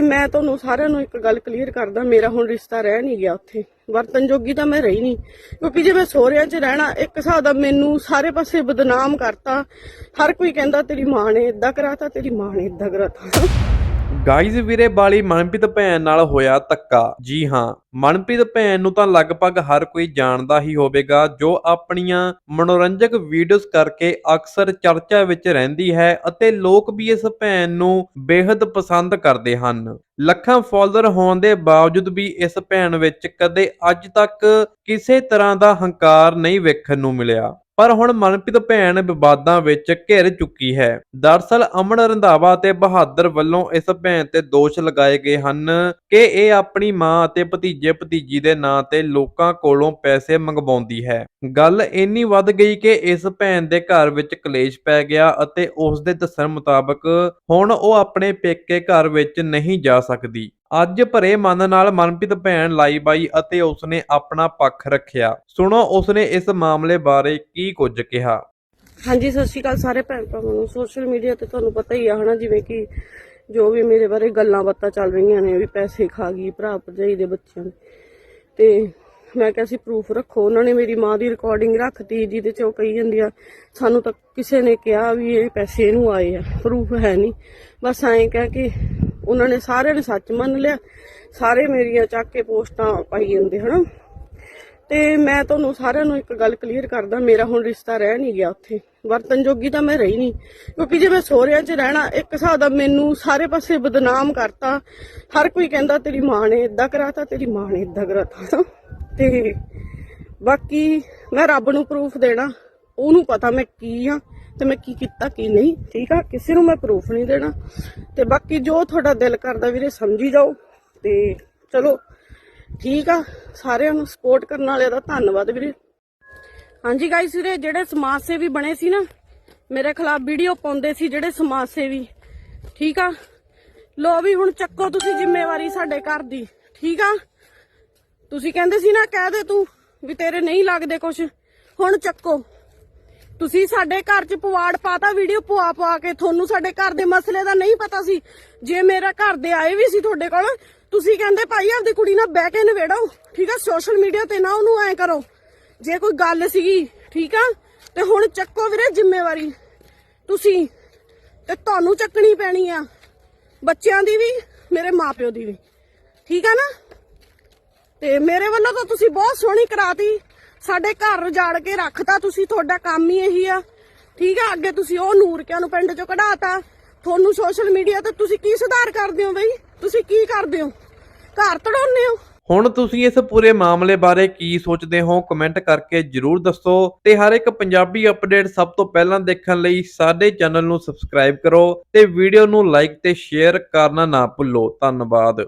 ਮੈਂ ਤੁਹਾਨੂੰ ਸਾਰਿਆਂ ਨੂੰ ਇੱਕ ਗੱਲ ਕਲੀਅਰ ਕਰਦਾ, ਮੇਰਾ ਹੁਣ ਰਿਸ਼ਤਾ ਰਹਿ ਨਹੀਂ ਗਿਆ ਉੱਥੇ। ਵਰਤਨ ਜੋਗੀ ਤਾਂ ਮੈਂ ਰਹੀ ਨਹੀਂ। ਕਿਉਂਕਿ ਜੇ ਮੈਂ ਸੋਹਰਿਆਂ 'ਚ ਰਹਿਣਾ, ਇੱਕ ਹਿਸਾਬ ਦਾ ਮੈਨੂੰ ਸਾਰੇ ਪਾਸੇ ਬਦਨਾਮ ਕਰਤਾ। ਹਰ ਕੋਈ ਕਹਿੰਦਾ ਤੇਰੀ ਮਾਂ ਨੇ ਇਦਾਂ ਕਰਾਤਾ, ਤੇਰੀ ਮਾਂ ਨੇ ਇਦਾਂ ਕਰਾਤਾ। ਗਾਈਜ਼ ਵੀਰੇ ਬਾਲੀ ਮਨਪ੍ਰੀਤ ਭੈਣ ਨਾਲ ਹੋਇਆ ਧੱਕਾ। ਜੀ ਹਾਂ, ਮਨਪ੍ਰੀਤ ਭੈਣ ਨੂੰ ਤਾਂ ਲਗਭਗ ਹਰ ਕੋਈ ਜਾਣਦਾ ਹੀ ਹੋਵੇਗਾ, ਜੋ ਆਪਣੀਆਂ ਮਨੋਰੰਜਕ ਵੀਡੀਓਜ਼ ਕਰਕੇ ਅਕਸਰ ਚਰਚਾ ਵਿੱਚ ਰਹਿੰਦੀ ਹੈ ਅਤੇ ਲੋਕ ਵੀ ਇਸ ਭੈਣ ਨੂੰ ਬੇहद ਪਸੰਦ ਕਰਦੇ ਹਨ। ਲੱਖਾਂ ਫਾਲੋਅਰ ਹੋਣ ਦੇ ਬਾਵਜੂਦ ਵੀ ਇਸ ਭੈਣ ਵਿੱਚ ਕਦੇ ਅੱਜ ਤੱਕ ਕਿਸੇ ਤਰ੍ਹਾਂ ਦਾ ਹੰਕਾਰ ਨਹੀਂ ਵੇਖਣ ਨੂੰ ਮਿਲਿਆ। ਪਰ ਹੁਣ ਮਨਪ੍ਰੀਤ ਭੈਣ ਵਿਵਾਦਾਂ ਵਿੱਚ ਘਿਰ ਚੁੱਕੀ ਹੈ। ਦਰਸਲ ਅਮਨ ਰੰਧਾਵਾ ਤੇ ਬਹਾਦਰ ਵੱਲੋਂ ਇਸ ਭੈਣ ਤੇ ਦੋਸ਼ ਲਗਾਏ ਗਏ ਹਨ ਕਿ ਇਹ ਆਪਣੀ ਮਾਂ ਅਤੇ ਭਤੀਜੇ ਭਤੀਜੀ ਦੇ ਨਾਂ ਤੇ ਲੋਕਾਂ ਕੋਲੋਂ ਪੈਸੇ ਮੰਗਵਾਉਂਦੀ ਹੈ। ਗੱਲ ਇੰਨੀ ਵੱਧ ਗਈ ਕਿ ਇਸ ਭੈਣ ਦੇ ਘਰ ਵਿੱਚ ਕਲੇਸ਼ ਪੈ ਗਿਆ ਅਤੇ ਉਸ ਦੇ ਦੱਸਣ ਮੁਤਾਬਕ ਹੁਣ ਉਹ ਆਪਣੇ ਪੇਕੇ ਘਰ ਵਿੱਚ ਨਹੀਂ ਜਾ ਸਕਦੀ। ਅੱਜ ਭਰੇ ਮਨ ਨਾਲ ਮਨਪ੍ਰੀਤ ਭੈਣ ਲਾਈਵ ਆਈ ਅਤੇ ਉਸਨੇ ਆਪਣਾ ਪੱਖ ਰੱਖਿਆ। ਸੁਣੋ, ਉਸਨੇ ਇਸ ਮਾਮਲੇ ਬਾਰੇ ਕੀ ਕੁਝ ਕਿਹਾ। ਹਾਂਜੀ, ਸਤਿ ਸ਼੍ਰੀ ਅਕਾਲ ਸਾਰੇ ਭੈਣ ਭਰਾਵਾਂ ਨੂੰ। ਸੋਸ਼ਲ ਮੀਡੀਆ ਤੇ ਤੁਹਾਨੂੰ ਪਤਾ ਹੀ ਆ, ਹਨਾ, ਜਿਵੇਂ ਕਿ ਜੋ ਵੀ ਮੇਰੇ ਬਾਰੇ ਗੱਲਾਂ ਬਾਤਾਂ ਚੱਲ ਰਹੀਆਂ ਨੇ, ਵੀ ਪੈਸੇ ਖਾ ਗਈ, ਭਰਾ ਭਰਜਾਈ ਦੇ ਬੱਚਿਆਂ ਦੇ। ਤੇ ਮੈਂ ਕਿਹਾ ਸੀ ਪ੍ਰੂਫ ਰੱਖੋ। ਉਹਨਾਂ ਨੇ ਮੇਰੀ ਮਾਂ ਦੀ ਰਿਕਾਰਡਿੰਗ ਰੱਖਤੀ, ਜਿਹਦੇ ਚ ਉਹ ਕਹੀ ਜਾਂਦੀ ਆ, ਸਾਨੂੰ ਤਾਂ ਕਿਸੇ ਨੇ ਕਿਹਾ ਵੀ ਇਹ ਪੈਸੇ ਇਹਨੂੰ ਆਏ ਆ। ਪ੍ਰੂਫ ਹੈ ਨਹੀਂ। ਬਸ ਐਂ ਕਹਿ ਕੇ ਉਹਨਾਂ ਨੇ ਸਾਰਿਆਂ ਨੇ ਸੱਚ ਮੰਨ ਲਿਆ। ਸਾਰੇ ਮੇਰੀਆਂ ਚੱਕ ਕੇ ਪੋਸਟਾਂ ਪਾਈ ਜਾਂਦੇ, ਹਨਾ? ਤੇ ਮੈਂ ਤੁਹਾਨੂੰ ਸਾਰਿਆਂ ਨੂੰ ਇੱਕ ਗੱਲ ਕਲੀਅਰ ਕਰਦਾ, ਮੇਰਾ ਹੁਣ ਰਿਸ਼ਤਾ ਰਹਿ ਨਹੀਂ ਗਿਆ ਉੱਥੇ। ਵਰਤਨ ਜੋਗੀ ਤਾਂ ਮੈਂ ਰਹੀ ਨਹੀਂ। ਕਿਉਂਕਿ ਜੇ ਮੈਂ ਸਹੁਰਿਆਂ 'ਚ ਰਹਿਣਾ, ਇੱਕ ਹਿਸਾਬ ਦਾ ਮੈਨੂੰ ਸਾਰੇ ਪਾਸੇ ਬਦਨਾਮ ਕਰਤਾ। ਹਰ ਕੋਈ ਕਹਿੰਦਾ ਤੇਰੀ ਮਾਂ ਨੇ ਇਦਾਂ ਕਰਾਤਾ, ਤੇਰੀ ਮਾਂ ਨੇ ਇਦਾਂ ਕਰਾਤਾ ਤੇ ਬਾਕੀ ਮੈਂ ਰੱਬ ਨੂੰ ਪ੍ਰੂਫ ਦੇਣਾ, ਉਹਨੂੰ ਪਤਾ ਮੈਂ ਕੀ ਆ। ਤੇ ਮੈਂ ਕੀ ਕੀਤਾ, ਕੀ ਨਹੀਂ, ਠੀਕ ਆ? ਕਿਸੇ ਨੂੰ ਮੈਂ ਪ੍ਰੂਫ ਨਹੀਂ ਦੇਣਾ। ਤੇ ਬਾਕੀ ਜੋ ਤੁਹਾਡਾ ਦਿਲ ਕਰਦਾ ਵੀਰੇ, ਸਮਝੀ ਜਾਓ। ਤੇ ਚਲੋ, ਠੀਕ ਆ? ਸਾਰਿਆਂ ਨੂੰ ਸਪੋਰਟ ਕਰਨ ਵਾਲਿਆਂ ਦਾ ਧੰਨਵਾਦ ਵੀਰੇ। ਹਾਂਜੀ ਗਾਇਸ ਵੀਰੇ, ਜਿਹੜੇ ਸਮਾਜ ਸੇਵੀ ਬਣੇ ਸੀ ਨਾ, ਮੇਰੇ ਖਿਲਾਫ ਵੀਡੀਓ ਪਾਉਂਦੇ ਸੀ ਜਿਹੜੇ ਸਮਾਜ ਸੇਵੀ, ਠੀਕ ਆ? ਲੋ ਵੀ ਹੁਣ ਚੱਕੋ ਤੁਸੀਂ ਜ਼ਿੰਮੇਵਾਰੀ ਸਾਡੇ ਘਰ ਦੀ, ਠੀਕ ਆ? ਤੁਸੀਂ ਕਹਿੰਦੇ ਸੀ ਨਾ, ਕਹਿ ਦੇ ਤੂੰ ਵੀ ਤੇਰੇ ਨਹੀਂ ਲੱਗਦੇ ਕੁਛ, ਹੁਣ ਚੱਕੋ। ਤੁਸੀਂ ਸਾਡੇ ਘਰ 'ਚ ਪਵਾੜ ਪਾਤਾ ਵੀਡੀਓ ਪਵਾ ਪਵਾ ਕੇ ਤੁਹਾਨੂੰ ਸਾਡੇ ਘਰ ਦੇ ਮਸਲੇ ਦਾ ਨਹੀਂ ਪਤਾ ਸੀ। ਜੇ ਮੇਰਾ ਘਰ ਦੇ ਆਏ ਵੀ ਸੀ ਤੁਹਾਡੇ ਕੋਲ, ਤੁਸੀਂ ਕਹਿੰਦੇ ਭਾਈ ਆਪਦੀ ਕੁੜੀ ਨਾਲ ਬਹਿ ਕੇ ਨਵੇੜੋ ਠੀਕ ਆ? ਸੋਸ਼ਲ ਮੀਡੀਆ ਤੇ ਨਾ ਉਹਨੂੰ ਐ ਕਰੋ। ਜੇ ਕੋਈ ਗੱਲ ਸੀਗੀ, ਠੀਕ ਆ? ਤੇ ਹੁਣ ਚੱਕੋ ਵੀਰੇ ਜ਼ਿੰਮੇਵਾਰੀ। ਤੁਸੀਂ, ਤੇ ਤੁਹਾਨੂੰ ਚੱਕਣੀ ਪੈਣੀ ਆ। ਬੱਚਿਆਂ ਦੀ ਵੀ, ਮੇਰੇ ਮਾਪਿਓ ਦੀ ਵੀ। ਠੀਕ ਆ ਨਾ? ਤੇ ਮੇਰੇ ਵੱਲੋਂ ਤਾਂ ਤੁਸੀਂ ਬਹੁਤ ਸੋਹਣੀ ਕਰਾਤੀ। ਸਾਡੇ ਘਰ ਉਜਾੜ ਕੇ ਰੱਖਤਾ, ਤੁਸੀਂ ਤੁਹਾਡਾ ਕੰਮ ਹੀ ਇਹੀ ਆ। ਠੀਕ ਆ, ਅੱਗੇ ਤੁਸੀਂ ਉਹ ਨੂਰਕਿਆਂ ਨੂੰ ਪਿੰਡ ਚੋਂ ਕਢਾਤਾ। ਤੁਹਾਨੂੰ ਸੋਸ਼ਲ ਮੀਡੀਆ ਤੇ ਤੁਸੀਂ ਕੀ ਸੁਧਾਰ ਕਰਦੇ ਹੋ ਬਈ? ਤੁਸੀਂ ਕੀ ਕਰਦੇ ਹੋ? ਘਰ ਤੜਾਉਂਦੇ ਹੋ? ਹੁਣ ਤੁਸੀਂ ਇਸ ਪੂਰੇ ਮਾਮਲੇ ਬਾਰੇ ਕੀ ਸੋਚਦੇ ਹੋ ਕਮੈਂਟ ਕਰਕੇ ਜਰੂਰ ਦੱਸੋ ਤੇ ਹਰ ਇੱਕ ਪੰਜਾਬੀ ਅਪਡੇਟ ਸਭ ਤੋਂ ਪਹਿਲਾਂ ਦੇਖਣ ਲਈ ਸਾਡੇ ਚੈਨਲ ਨੂੰ ਸਬਸਕ੍ਰਾਈਬ ਕਰੋ ਤੇ ਵੀਡੀਓ ਨੂੰ ਲਾਈਕ ਤੇ ਸ਼ੇਅਰ ਕਰਨਾ ਨਾ ਭੁੱਲੋ। ਧੰਨਵਾਦ।